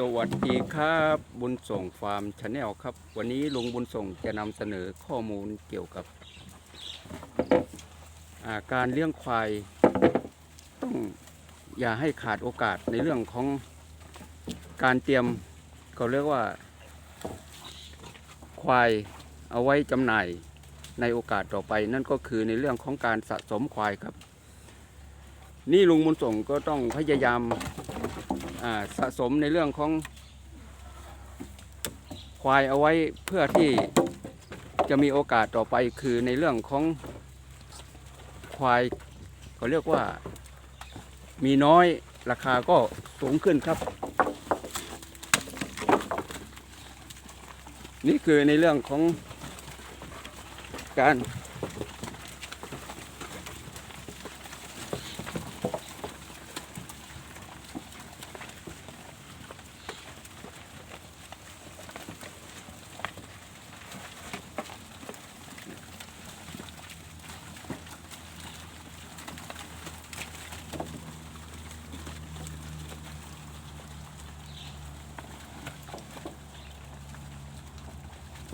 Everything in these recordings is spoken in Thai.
สวัสดีครับบุญส่งฟาร์มชาแนลครับ วันนี้ลุงบุญส่งจะนำเสนอข้อมูลเกี่ยวกับาการเลี้ยงควาย ต้องอย่าให้ขาดโอกาสในเรื่องของการเตรียมเขาเรียกว่า ควายเอาไว้จำหน่ายในโอกาสต่อไป นั่นก็คือในเรื่องของการสะสมควายครับ นี่ลุงบุญส่งก็ต้องพยายาม สะสมในเรื่องของควายเอาไว้เพื่อที่จะมีโอกาสต่อไปคือในเรื่องของควายเขาเรียกว่ามีน้อยราคาก็สูงขึ้นครับ นี่คือในเรื่องของการ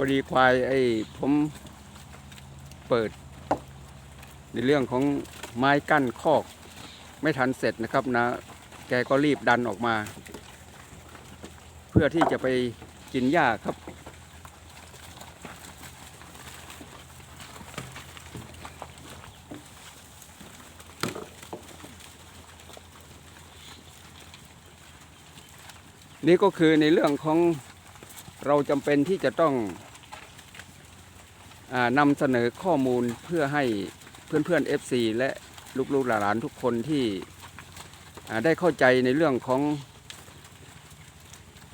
อดีควายไอ้ผมเปิด ในเรื่องของไม้กั้นคอก ไม่ทันเสร็จนะครับนะ แกก็รีบดันออกมา เพื่อที่จะไปกินหญ้าครับ นี่ก็คือในเรื่องของเราจำเป็นที่จะต้อง นำเสนอข้อมูลเพื่อให้เพื่อนๆ FC และลูกๆหลานๆทุกคนที่ได้เข้าใจในเรื่องของ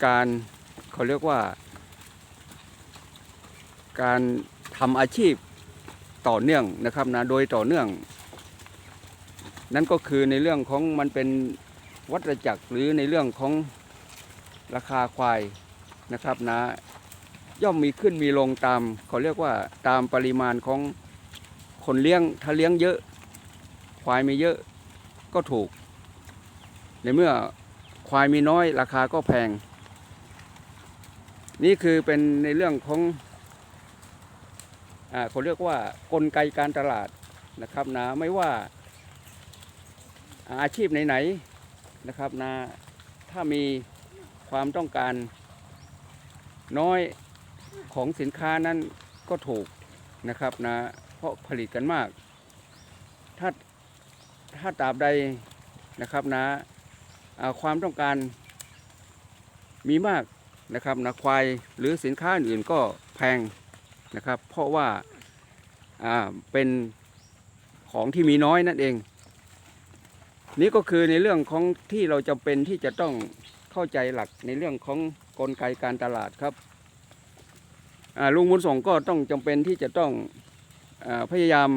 การเขาเรียกว่า การทำอาชีพต่อเนื่องนะครับนะโดยต่อเนื่อง นั่นก็คือในเรื่องของมันเป็นวัฏจักรหรือในเรื่องของราคาควายนะครับนะ ย่อมมีขึ้นมีลงตามเขาเรียกว่าตามปริมาณของคนเลี้ยงถ้าเลี้ยงเยอะควายมีเยอะก็ถูก ในเมื่อควายมีน้อยราคาก็แพง นี่คือเป็นในเรื่องของอ่าเขาเรียกว่ากลไกการตลาดนะครับนะไม่ว่าอาชีพไหนๆนะครับนะถ้ามีความต้องการน้อย ของสินค้านั้นก็ถูกนะครับนะเพราะผลิตกันมาก ถ้าถ้าตราบใดนะครับนะความต้องการมีมากนะครับนะควายหรือสินค้าอื่นก็แพงนะครับ เพราะว่าเป็นของที่มีน้อยนั่นเอง นี่ก็คือในเรื่องของที่เราจำเป็นที่จะต้องเข้าใจหลักในเรื่องของกลไกการตลาดครับ ลุงบุญส่งก็ต้องจำเป็นที่จะต้องอพยายาม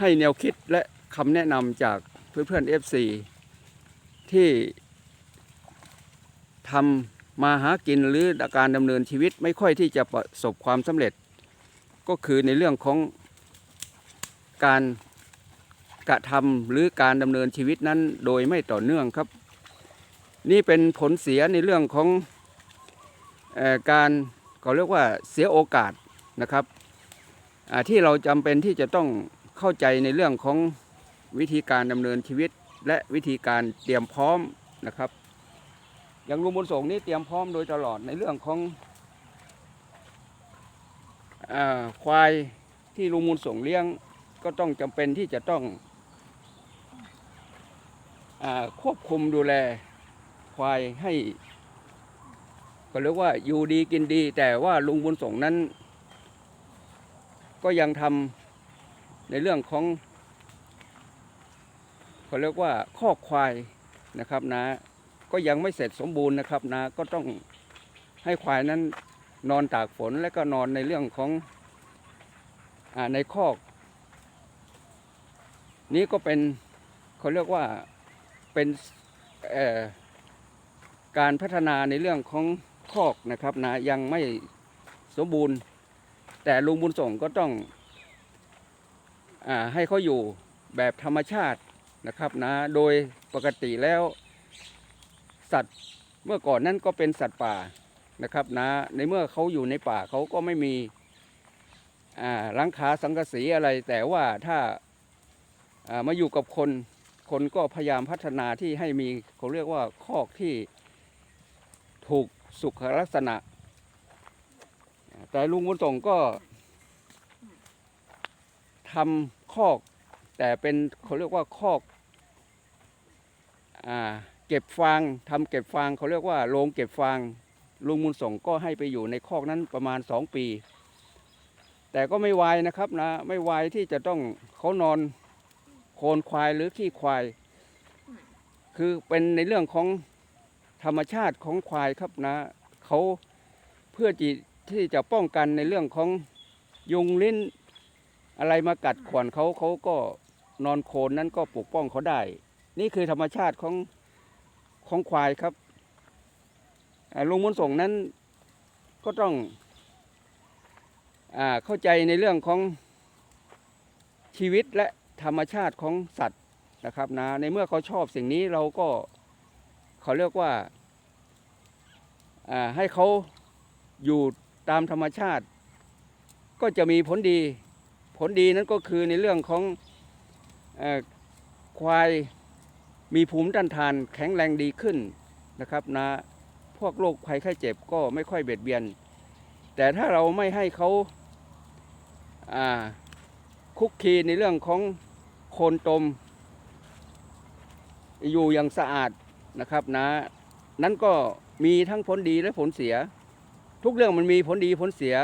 ให้แนวคิดและคำแนะนำจากเพื่อนๆ FC ที่ทำมาหากินหรือการดำเนินชีวิตไม่ค่อยที่จะประสบความสำเร็จ ก็คือในเรื่องของการกระทำหรือการดำเนินชีวิตนั้นโดยไม่ต่อเนื่องครับ นี่เป็นผลเสียในเรื่องของอการ เขาเรียกว่าเสียโอกาสนะครับที่เราจำเป็นที่จะต้องเข้าใจในเรื่องของวิธีการดำเนินชีวิต และวิธีการเตรียมพร้อมนะครับ อย่างลุงบุญส่งนี่เตรียมพร้อมโดยตลอดในเรื่องของอควายที่ลุงบุญส่งเลี้ยงก็ต้องจำเป็นที่จะต้องอควบคุมดูแลควายให้ ก็เรียกว่าอยู่ดีกินดี แต่ว่าลุงบุญส่งนั้น ก็ยังทำในเรื่องของเขาเรียกว่าข้อควายนะครับนะ ก็ยังไม่เสร็จสมบูรณ์นะครับนะ ก็ต้องให้ควายนั้นนอนตากฝนและก็นอนในเรื่องของอในคอก นี้ก็เป็นเขาเรียกว่าเป็นการพัฒนาในเรื่องของ คอกนะครับนะยังไม่สมบูรณ์ แต่ลุงบุญส่งก็ต้องอให้เขาอยู่แบบธรรมชาตินะครับนะโดยปกติแล้ว สัตว์เมื่อก่อนนั้นก็เป็นสัตว์ป่านะครับนะในเมื่อเขาอยู่ในป่าเขาก็ไม่มีหลังคาสังกสีอะไร แต่ว่าถ้าามาอยู่กับคนคนก็พยายามพัฒนาที่ให้มีเขาเรียกว่าคอกที่ถูก สุขลักษณะ แต่ลุงบุญส่งก็ทำคอก แต่เป็นเขาเรียกว่าคอกอเก็บฟางทำเก็บฟางเขาเรียกว่าโรงเก็บฟางลุงบุญส่งก็ให้ไปอยู่ในคอกนั้นประมาณสองปี แต่ก็ไม่ไวายนะครับนะ ไม่ไวายที่จะต้องเขานอนโคลนควายหรือขี้ควาย คือเป็นในเรื่องของ ธรรมชาติของควายครับนะเขาเพื่อจีที่จะป้องกันในเรื่องของยุงลิ้น อะไรมากัดข่วนเขาเขาก็นอนโคลนนั้นก็ปกป้องเขาได้ นี่คือธรรมชาติของของควายครับลุงมุนส่งนั้นก็ต้องอเข้าใจในเรื่องของชีวิตและธรรมชาติของสัตว์นะครับนะในเมื่อเขาชอบสิ่งนี้เราก็ เขาเรียกว่าให้เขาอยู่ตามธรรมชาติ ก็จะมีผลดี ผลดีนั้นก็คือในเรื่องของอควายมีภูมิต้านทานแข็งแรงดีขึ้นนะครับนะพวกโรคภัยไข้เจ็บก็ไม่ค่อยเบียดเบียน แต่ถ้าเราไม่ให้เขาอ่าคุกคีในเรื่องของโคนตม อยู่อย่างสะอาด นะครับนะนั้นก็มีทั้งผลดีและผลเสีย ทุกเรื่องมันมีผลดีผลเสีย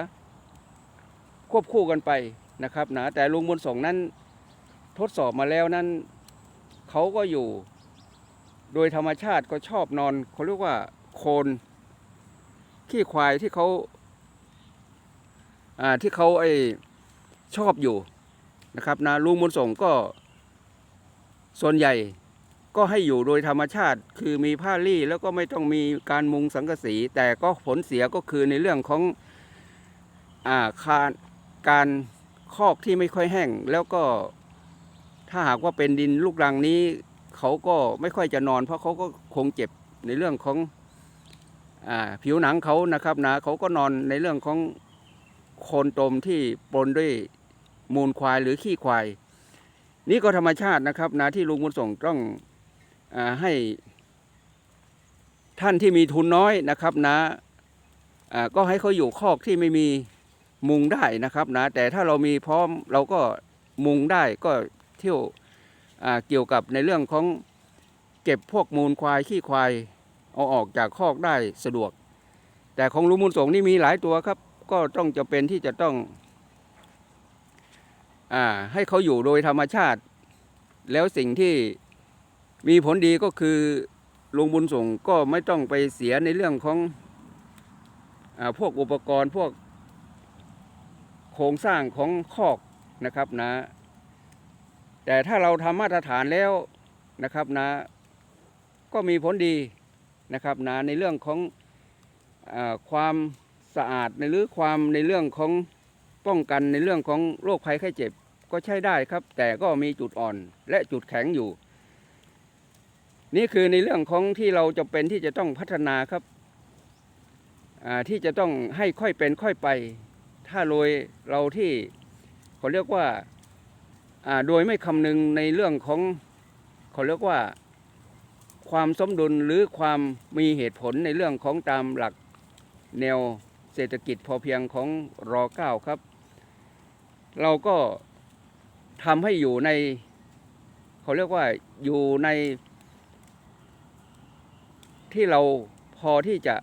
ควบคู่กันไปนะครับนะแต่ลุงบุญส่งนั้นทดสอบมาแล้วนั้นเขาก็อยู่ โดยธรรมชาติก็ชอบนอนเขาเรียกว่าโคนขี้ควายที่เขาที่เขาไอชอบอยู่นะครับนะลุงบุญส่งก็ส่วนใหญ่ ก็ให้อยู่โดยธรรมชาติ คือมีผ้ารี่แล้วก็ไม่ต้องมีการมุงสังกะสี แต่ก็ผลเสียก็คือในเรื่องของอ่าคารการคอกที่ไม่ค่อยแห้ง แล้วก็ถ้าหากว่าเป็นดินลูกรังนี้เขาก็ไม่ค่อยจะนอน เพราะเขาก็คงเจ็บในเรื่องของอาผิวหนังเขานะครับนะเขาก็นอนในเรื่องของโคนตมที่ปนด้วยมูลควายหรือขี้ควาย นี่ก็ธรรมชาตินะครับนะที่ลุงบุญส่งต้อง ให้ท่านที่มีทุนน้อยนะครับนะอ่าก็ให้เขาอยู่คอกที่ไม่มีมุงได้นะครับนะแต่ถ้าเรามีพร้อมเราก็มุงได้ก็เที่ยวเกี่ยวกับในเรื่องของเก็บพวกมูลควายขี้ควายเอาออกจากคอกได้สะดวก แต่ของลุงมูลสงนี่มีหลายตัวครับ ก็ต้องจะเป็นที่จะต้องอให้เขาอยู่โดยธรรมชาติ แล้วสิ่งที่ มีผลดีก็คือลงบุญส่งก็ไม่ต้องไปเสียในเรื่องของอพวกอุปกรณ์พวกโครงสร้างของคอกนะครับนะ แต่ถ้าเราทำมาตรฐานแล้วนะครับนะ ก็มีผลดีนะครับนะในเรื่องของอความสะอาดในหรือความในเรื่องของป้องกันในเรื่องของโรคภัยไข้เจ็บก็ใช้ได้ครับ แต่ก็มีจุดอ่อนและจุดแข็งอยู่ นี่คือในเรื่องของที่เราจะเป็นที่จะต้องพัฒนาครับที่จะต้องให้ค่อยเป็นค่อยไป ถ้าโดยเราที่เขาเรียกว่าอ่าโดยไม่คำนึงในเรื่องของเขาเรียกว่าความสมดุลหรือความมีเหตุผลในเรื่องของตามหลักแนวเศรษฐกิจพอเพียงของรอเก้าครับ เราก็ทำให้อยู่ใน เขาเรียกว่าอยู่ใน ที่เราพอที่จะ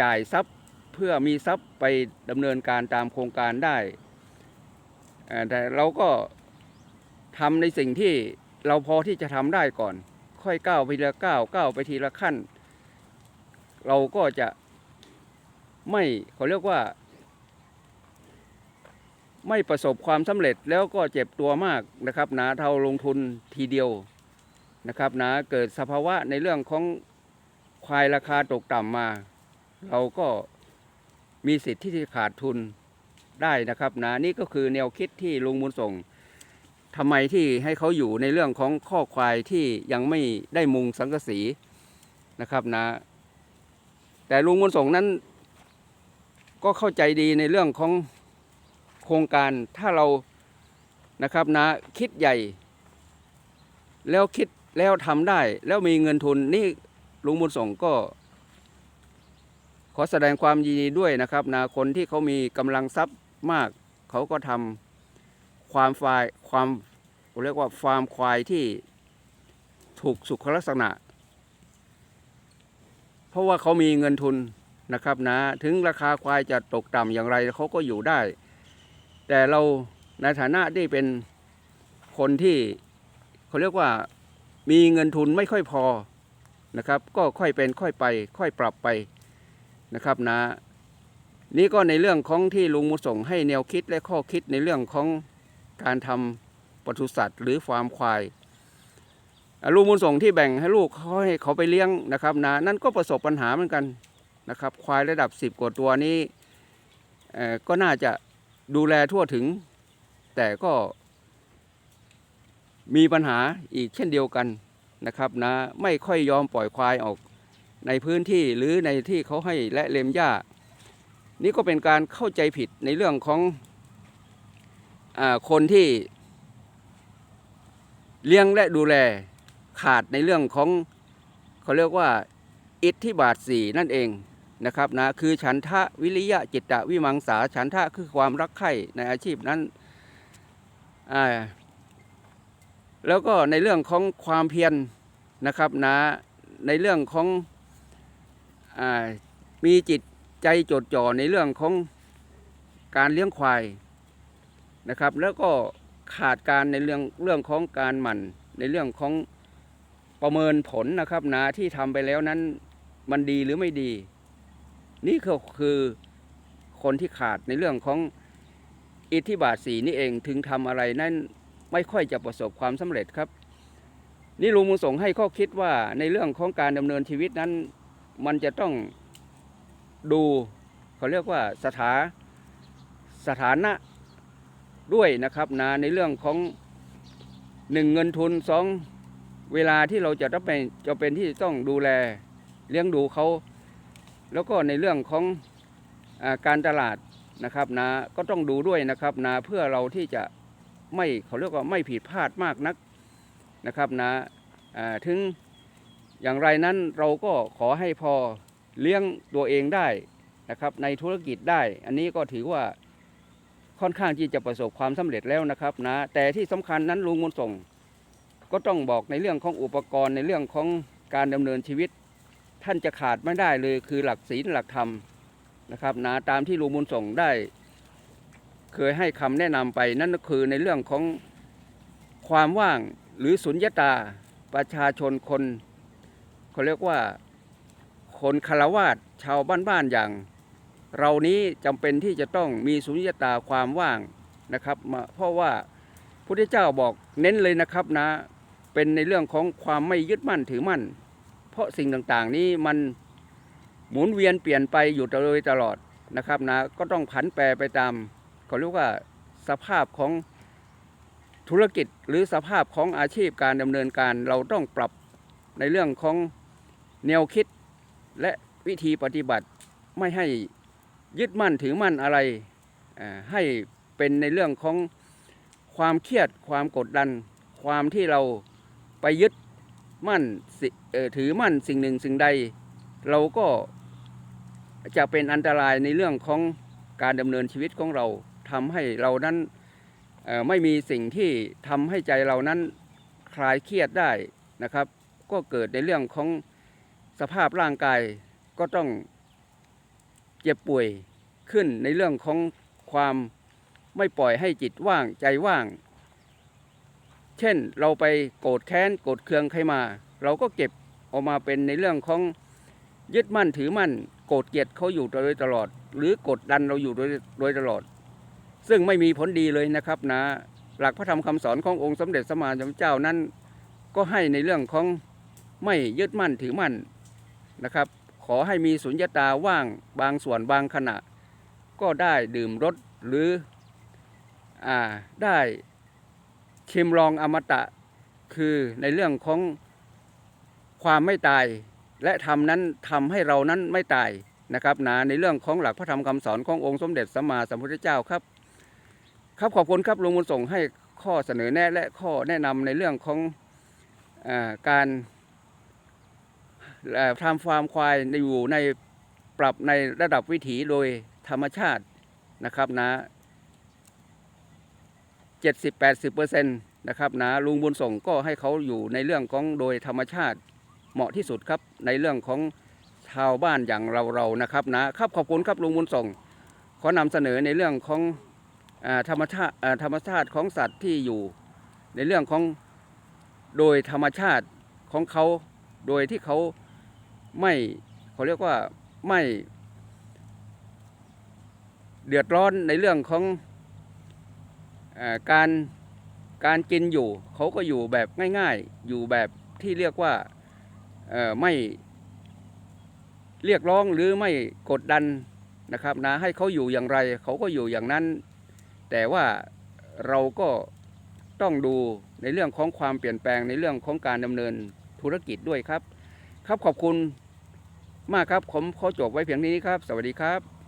จ่ายทรัพย์เพื่อมีทรัพย์ไปดำเนินการตามโครงการได้ แต่เราก็ทำในสิ่งที่เราพอที่จะทำได้ก่อน ค่อยก้าวไปทีละก้าวก้าวไปทีละขั้น เราก็จะไม่เขาเรียกว่า ไม่ประสบความสำเร็จแล้วก็เจ็บตัวมากนะครับนะเท่าลงทุนทีเดียว นะครับนะเกิดสภาวะในเรื่องของควายราคาตกต่ำมา เราก็มีสิทธิ์ที่จะขาดทุนได้นะครับนะนี่ก็คือแนวคิดที่ลุงบุญส่งทำไมที่ให้เขาอยู่ในเรื่องของข้อควายที่ยังไม่ได้มุงสังกสีนะครับนะ แต่ลุงบุญส่งนั้น ก็เข้าใจดีในเรื่องของโครงการถ้าเรานะครับนะคิดใหญ่ แล้วคิด แล้วทำได้แล้วมีเงินทุนนี่ลุงบุญส่งก็ ขอแสดงความยินดีด้วยนะครับนะคนที่เขามีกำลังทรัพย์มาก เขาก็ทำความฟายความเรียกว่าฟาร์มควายที่ถูกสุขลักษณะ เพราะว่าเขามีเงินทุนนะครับนะถึงราคาควายจะตกต่ำอย่างไรเขาก็อยู่ได้ แต่เราในฐานะที่เป็นคนที่เขาเรียกว่า มีเงินทุนไม่ค่อยพอนะครับ ก็ค่อยเป็นค่อยไป ค่อยปรับไปนะครับนะ นี่ก็ในเรื่องของที่ลุงมุส่งให้แนวคิดและข้อคิดในเรื่องของการทำปศุสัตว์หรือฟาร์มควายลุงมุส่งที่แบ่งให้ลูกเขาให้เขาไปเลี้ยงนะครับนะนั่นก็ประสบปัญหาเหมือนกันนะครับควายระดับ 10 กว่าตัวนี้ก็น่าจะดูแลทั่วถึง แต่ก็ มีปัญหาอีกเช่นเดียวกันนะครับนะไม่ค่อยยอมปล่อยควายออกในพื้นที่หรือในที่เขาให้และเลมหญ้า นี่ก็เป็นการเข้าใจผิดในเรื่องของอคนที่เลี้ยงและดูแลขาดในเรื่องของเขาเรียกว่าอิทธิบาทสี่นั่นเองนะครับนะคือฉันทะวิริยะจิตตะวิมังสาฉันทะคือความรักใคร่ในอาชีพนั้น แล้วก็ในเรื่องของความเพียรนะครับนะในเรื่องของอมีจิตใจจดจ่อในเรื่องของการเลี้ยงควายนะครับ แล้วก็ขาดการในเรื่องเรื่องของการหมั่นในเรื่องของประเมินผลนะครับนะที่ทำไปแล้วนั้นมันดีหรือไม่ดี นี่ก็คือคนที่ขาดในเรื่องของอิทธิบาทสีนี่เองถึงทำอะไรนั้น ไม่ค่อยจะประสบความสำเร็จครับ นี่ลุงมุงส่งให้ข้อคิดว่าในเรื่องของการดำเนินชีวิตนั้น มันจะต้องดูเขาเรียกว่าสถาสถานะด้วยนะครับนะในเรื่องของหนึ่งเงินทุนสองเวลาที่เราจะต้องเป็นจะเป็นที่ต้องดูแลเลี้ยงดูเขาแล้วก็ในเรื่องของอการตลาดนะครับนะก็ต้องดูด้วยนะครับนะเพื่อเราที่จะ ไม่เขาเรียกว่าไม่ผิดพลาดมากนักนะครับนะถึงอย่างไรนั้นเราก็ขอให้พอเลี้ยงตัวเองได้นะครับในธุรกิจได้ อันนี้ก็ถือว่าค่อนข้างที่จะประสบความสำเร็จแล้วนะครับนะแต่ที่สำคัญนั้นลุงมุนส่ง ก็ต้องบอกในเรื่องของอุปกรณ์ในเรื่องของการดำเนินชีวิต ท่านจะขาดไม่ได้เลยคือหลักศีลหลักธรรมนะครับนะตามที่ลุงมุนส่งได้ เคยให้คำแนะนำไปนั่นก็คือในเรื่องของความว่างหรือสุญญตาประชาชนคนเขาเรียกว่าคนคารวาสชาวบ้านๆอย่าง เรานี้จำเป็นที่จะต้องมีสุญญตาความว่างนะครับเพราะว่าพุทธเจ้าบอกเน้นเลยนะครับนะเป็นในเรื่องของความไม่ยึดมั่นถือมั่น เพราะสิ่งต่างๆนี้มันหมุนเวียนเปลี่ยนไปอยู่โดยตลอดนะครับนะก็ต้องผันแปรไปตาม เขาเรียกว่าสภาพของธุรกิจหรือสภาพของอาชีพการดำเนินการเราต้องปรับในเรื่องของแนวคิดและวิธีปฏิบัติไม่ให้ยึดมั่นถือมั่นอะไรให้เป็นในเรื่องของความเครียดความกดดัน ความที่เราไปยึดมั่นถือมั่นสิ่งหนึ่งสิ่งใด เราก็จะเป็นอันตรายในเรื่องของการดำเนินชีวิตของเรา ทำให้เรานั้นไม่มีสิ่งที่ทำให้ใจเรานั้นคลายเครียดได้นะครับ ก็เกิดในเรื่องของสภาพร่างกายก็ต้องเจ็บป่วยขึ้นในเรื่องของความไม่ปล่อยให้จิตว่างใจว่าง เช่นเราไปโกรธแค้นโกรธเคืองใครมา เราก็เก็บออกมาเป็นในเรื่องของยึดมั่นถือมั่น โกรธเกลียดเขาอยู่โดยตลอด หรือกดดันเราอยู่โดยโดยตลอด ซึ่งไม่มีผลดีเลยนะครับนะหลักพระธรรมคำสอนขององค์สมเด็จสมมาสมเจ้านั้น ก็ให้ในเรื่องของไม่ยึดมั่นถือมั่นนะครับ ขอให้มีสุญญตาว่างบางส่วนบางขณะ ก็ได้ดื่มรสหรืออ่าได้ชิมลองอมตะคือในเรื่องของความไม่ตาย และทำนั้นทำให้เรานั้นไม่ตายนะครับนะในเรื่องของหลักพระธรรมคำสอนขององค์สมเด็จสัมมาสัมพุทธเจ้าครับ ครับขอบคุณครับลุงบุญส่งให้ข้อเสนอแนะและข้อแนะนำในเรื่องของอการทำฟาร์มควายในอยู่ในปรับในระดับวิถีโดยธรรมชาตินะครับนะเจ็ดสิบแปดสิบเปอร์เซ็นต์นะครับนะลุงบุญส่งก็ให้เขาอยู่ในเรื่องของโดยธรรมชาติเหมาะที่สุดครับในเรื่องของชาวบ้านอย่างเราเราๆนะครับนะครับขอบคุณครับลุงบุญส่ง ขอนำเสนอในเรื่องของ ธรรมชาติธรรมชาติของสัตว์ที่อยู่ในเรื่องของโดยธรรมชาติของเขาโดยที่เขาไม่เขาเรียกว่าไม่เดือดร้อนในเรื่องของอการการกินอยู่ เขาก็อยู่แบบง่าย ๆ อยู่แบบที่เรียกว่าไม่เรียกร้องหรือไม่กดดันนะครับนะให้เขาอยู่อย่างไร เขาก็อยู่อย่างนั้น แต่ว่าเราก็ต้องดูในเรื่องของความเปลี่ยนแปลงในเรื่องของการดำเนินธุรกิจด้วยครับ ครับขอบคุณมากครับผมขอจบไว้เพียงนี้ครับ สวัสดีครับ